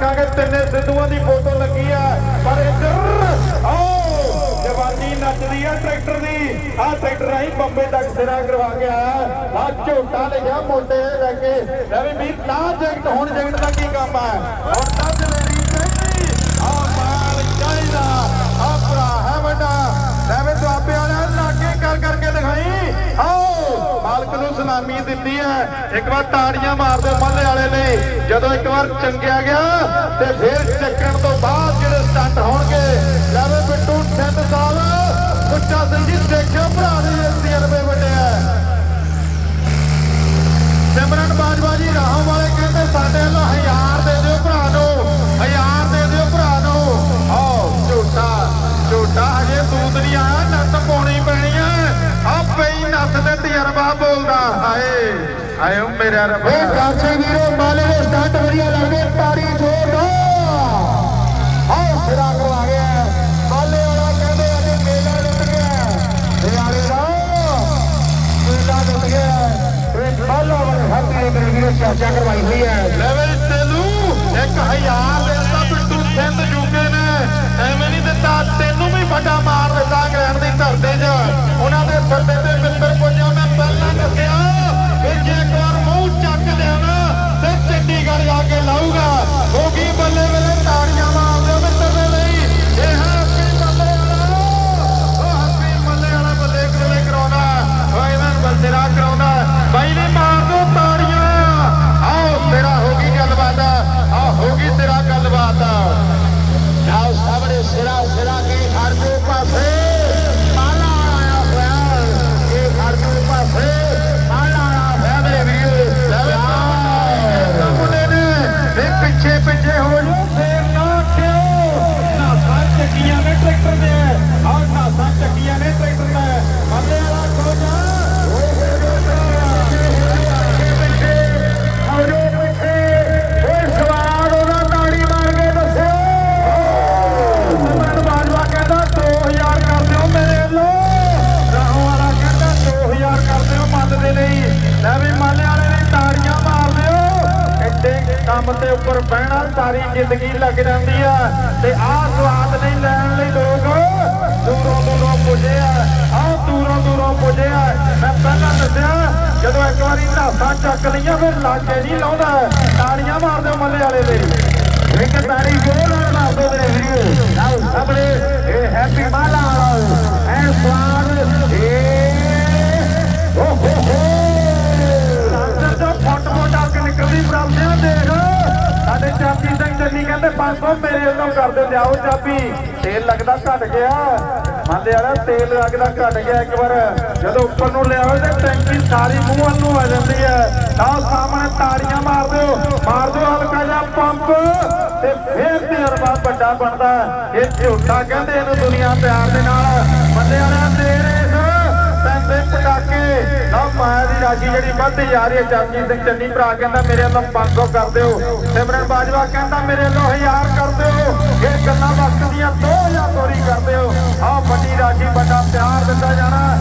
ਦੇਖਾਂਗੇ ਤਿੰਨੇ ਸਿੱਧੂਆਂ ਦੀ ਫੋਟੋ ਲੱਗੀ ਆ, ਪਰ ਇੱਧਰ ਆਓ, ਜਵਾਨੀ ਨੱਚਦੀ ਆ ਟਰੈਕਟਰ ਦੀ। ਆ ਟਰੈਕਟਰ ਰਾਹੀਂ ਬੰਬੇ ਤੱਕ ਸਿਰਾ ਕਰਵਾ ਕੇ ਆਇਆ। ਆ ਝੋਟਾ ਲਿਖਿਆ, ਮੋਢੇ ਲੈ ਕੇ। ਲੈ ਵੀ ਨਾ ਜੈਕਟ, ਹੁਣ ਜੈਕਟ ਦਾ ਕੀ ਕੰਮ ਆ? ਹੁਣ ਤਾਂ ਜਲੇਰੀ ਚਾਹੀਦੀ ਆ ਮਾਲ ਚਾਹੀਦਾ ਆ ਭਰਾ ਹੈ ਵੱਡਾ ਲੈ ਵੀ ਦੁਆਬੇ ਵਾਲਿਆਂ ਲਾਗੇ ਕਰ ਕਰਕੇ ਦਿਖਾਈ ਆਓ ਮਾਲਕ ਨੂੰ ਸਲਾਮੀ ਦਿੱਤੀ ਹੈ। ਇੱਕ ਵਾਰ ਤਾੜੀਆਂ ਮਾਰ ਦਿਓ ਮੱਲੇ ਵਾਲੇ ਲਈ ਜਦੋਂ ਇੱਕ ਵਾਰ ਚੰਗਿਆ ਗਿਆ, ਤੇ ਫਿਰ ਚੱਕਣ ਤੋਂ ਬਾਅਦ ਜਿਹੜੇ ਸਟੰਟ ਹੋਣਗੇ ਲੈ ਬਿੱਟੂ ਸਿੰਧ ਸਾਹਿਬ ਉੱਚਾ ਸਿੰਘ ਜੀ ਦੇਖਿਓ ਭਰਾ ਹਾਏ ਹਾਏ ਓ ਮੇਰਾ ਰੱਬ। ਇਹ ਕਾਸੇ ਵੀਰੋ ਮਾਲੇ ਦੇ ਸਟੰਟ ਵਧੀਆ ਲੱਗਦੇ ਤਾੜੀ ਜੋਰ ਦੋ। ਆਓ ਸਿਰਾ ਕਰਵਾ ਗਿਆ। ਮਾਲੇ ਵਾਲਾ ਕਹਿੰਦੇ ਅੱਜ ਮੇਲਾ ਲੁੱਟ ਗਿਆ। ਆਲੇ ਦਾ। ਮੇਲਾ ਲੁੱਟ ਗਿਆ। ਇਹ ਮਾਲਾ ਵਾਲੇ ਹੱਥ ਦੇ ਮੇਰੇ ਵੀਰੋ ਚਰਚਾ ਕਰਵਾਈ ਹੋਈ ਹੈ। ਲੈਵਲ ਤੈਨੂੰ ਇੱਕ ਹਜ਼ਾਰ ਦੇਤਾ ਬਿੱਟੂ ਸਿੰਧ ਜੂਕੇ ਨੇ। ਐਵੇਂ ਨਹੀਂ ਦਿੱਤਾ ਤੈਨੂੰ ਵੀ ਵੱਡਾ ਮਾਰ ਦਿੱਤਾ ਇੰਗਲੈਂਡ ਦੀ ਧਰਤੀ 'ਚ। ਉਹਨਾਂ ਦੇ ਸੱਦੇ ਤੇ ਕੰਮ ਤੇ ਉੱਪਰ ਬਹਿਣਾ, ਸਾਰੀ ਜ਼ਿੰਦਗੀ ਲੱਗ ਜਾਂਦੀ ਆ। ਤੇ ਆਹ ਸਵਾਦ ਨਹੀਂ ਲੈਣ ਲਈ ਲੋਕ ਦੂਰੋਂ ਦੂਰੋਂ ਪੁੱਜੇ ਆ। ਆਹ ਦੂਰੋਂ ਦੂਰੋਂ ਪੁੱਜੇ ਆ। ਮੈਂ ਪਹਿਲਾਂ ਦੱਸਿਆ, ਜਦੋਂ ਇੱਕ ਵਾਰੀ ਨਾਸਾਂ ਚੱਕ ਲਈਆਂ, ਫਿਰ ਲਾਗੇ ਨਹੀਂ ਲਾਉਂਦਾ। ਤਾੜੀਆਂ ਮਾਰਦੇ ਦਿਓ ਮੱਲੇ ਵਾਲੇ ਲਈ ਇੱਕ ਤਾੜੀ ਜੋਰ ਕਹਿੰਦੇ 500 ਮੇਰੇ ਵੱਲੋਂ ਕਰ ਦਿਓ ਲਿਆਓ ਚਾਬੀ। ਤੇਲ ਲੱਗਦਾ ਘਟ ਗਿਆ। ਮੰਨਦੇ ਵਾਲਾ ਤੇਲ ਲੱਗਦਾ ਘਟ ਗਿਆ ਇੱਕ ਵਾਰ। ਜਦੋਂ ਉੱਪਰ ਨੂੰ ਲਿਆਓ ਤੇ ਟੈਂਕੀ ਸਾਰੀ ਮੂੰਹ ਵੱਲ ਨੂੰ ਆ ਜਾਂਦੀ ਹੈ। ਤਾਂ ਸਾਹਮਣੇ ਤਾੜੀਆਂ ਮਾਰ ਦਿਓ। ਮਾਰ ਦਿਓ ਹਲਕਾ ਜਿਹਾ ਪੰਪ। ਤੇ ਫੇਰ ਤਜਰਬਾ ਵੱਡਾ ਬਣਦਾ ਇਹ ਝੂਠਾ ਕਹਿੰਦੇ ਇਹਨੂੰ ਦੁਨੀਆ ਪਿਆਰ ਦੇ ਨਾਲ। ਮੰਨਦੇ ਵਾਲਾ ਤੇਰੇ ਪੈਂਦੇ ਪਟਾਕੇ। ਨਾ ਮਾਇਆ ਦੀ ਰਾਸ਼ੀ ਜਿਹੜੀ ਵੱਧਦੀ ਜਾ ਰਹੀ ਹੈ। ਚਰਨਜੀਤ ਸਿੰਘ ਚੰਨੀ ਭਰਾ ਕਹਿੰਦਾ, ਮੇਰੇ ਵੱਲੋਂ 500 ਕਰ ਦਿਓ। ਸਿਮਰਨ ਬਾਜਵਾ ਕਹਿੰਦਾ, ਮੇਰੇ ਵੱਲੋਂ 1000 ਕਰ ਦਿਓ। ਇਹ ਗੱਲਾਂ ਵਕਤ ਦੀਆਂ 2000 ਤੋਰੀ ਕਰ ਦਿਓ। ਆਹ ਵੱਡੀ ਰਾਸ਼ੀ ਵੱਡਾ ਪਿਆਰ ਦਿੱਤਾ ਜਾਣਾ।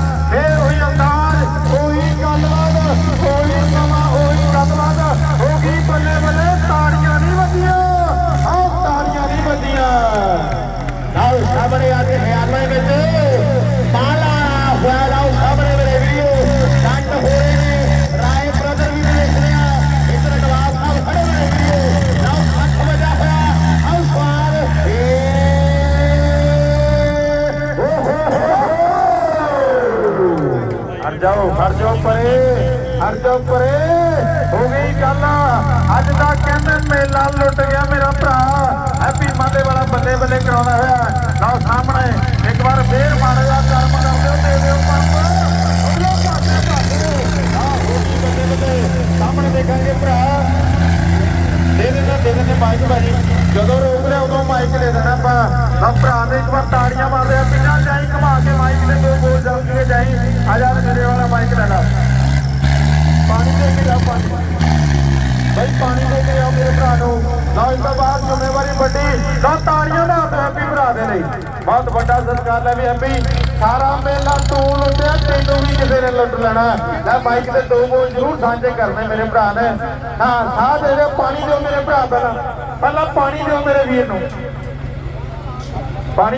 ਹਟ ਪਰੇ ਹੋ ਗਈ ਗੱਲ। ਅੱਜ ਦਾ ਕਹਿੰਦੇ ਮੇਲਾ ਲੁੱਟ ਗਿਆ ਮੇਰਾ ਭਰਾ। ਹੈਪੀ ਮਾਦੇ ਵਾਲਾ ਬੱਲੇ ਬੱਲੇ ਕਰਾਉਣਾ ਹੋਇਆ। ਲਓ ਸਾਹਮਣੇ, ਇੱਕ ਵਾਰ ਫੇਰ ਮਾੜੇ ਦਾ ਕਰਮ ਕਰ ਦਿਓ ਦੇ ਦਿਓ ਪੰਪ। ਅਗਲੇ ਪਾਸੇ ਪਾਸੇ। ਆਹ, ਹੋ ਗਈ ਬੱਲੇ ਬੱਲੇ। ਸਾਹਮਣੇ ਦੇਖਾਂਗੇ ਭਰਾ। ਦੇ ਦੇਣਾ ਦੇ ਦੇਣੇ ਮਾਈਕ ਭਾਜੀ। ਜਦੋਂ ਰੋਕ ਲਿਆ ਉਦੋਂ ਮਾਈਕ ਦੇ ਦੇਣਾ ਆਪਾਂ। ਆ ਭਰਾ ਨੇ ਇੱਕ ਵਾਰ ਤਾੜੀਆਂ ਮਾਰਦੇ ਆ। ਪਿੱਛਾ ਜਾਈ, ਘੁਮਾ ਕੇ ਮਾਈਕ ਦੇ ਦੋ ਬੋਲ ਜਲ ਕੇ ਜਾਈ। ਆ ਜਾ ਮੇਰੇ ਵਾਲਾ ਮਾਈਕ ਲੈ ਲਾ। ਪਾਣੀ ਦੇ ਕੇ ਜਾ ਪਾਣੀ ਬਈ ਪਾਣੀ ਦੇ ਕੇ ਆ ਮੇਰੇ ਭਰਾ ਨੂੰ। ਲਓ ਇਸ ਤੋਂ ਬਾਅਦ ਜ਼ਿੰਮੇਵਾਰੀ ਵੱਡੀ। ਤਾਂ ਤਾੜੀਆਂ ਦਾ ਹੈਪੀ ਭਰਾ ਦੇ ਲਈ। ਬਹੁਤ ਵੱਡਾ ਸਤਿਕਾਰ ਲੈ ਵੀ ਹੈਪੀ ਸਾਰਾ ਮੇਲਾ ਤੂੰ ਲੁੱਟਿਆ, ਤੈਨੂੰ ਵੀ ਕਿਸੇ ਨੇ ਲੁੱਟ ਲੈਣਾ। ਲੈ ਮਾਈਕ ਤੇ ਦੋ ਬੋਲ ਜ਼ਰੂਰ ਸਾਂਝੇ ਕਰਨੇ ਮੇਰੇ ਭਰਾ ਨੇ। ਹਾਂ, ਸਾਹ ਦੇ ਦਿਓ, ਪਾਣੀ ਦਿਓ ਮੇਰੇ ਭਰਾ ਪਹਿਲਾਂ। ਪਹਿਲਾਂ ਪਾਣੀ ਦਿਓ ਮੇਰੇ ਵੀਰ ਨੂੰ। ਪਾਣੀ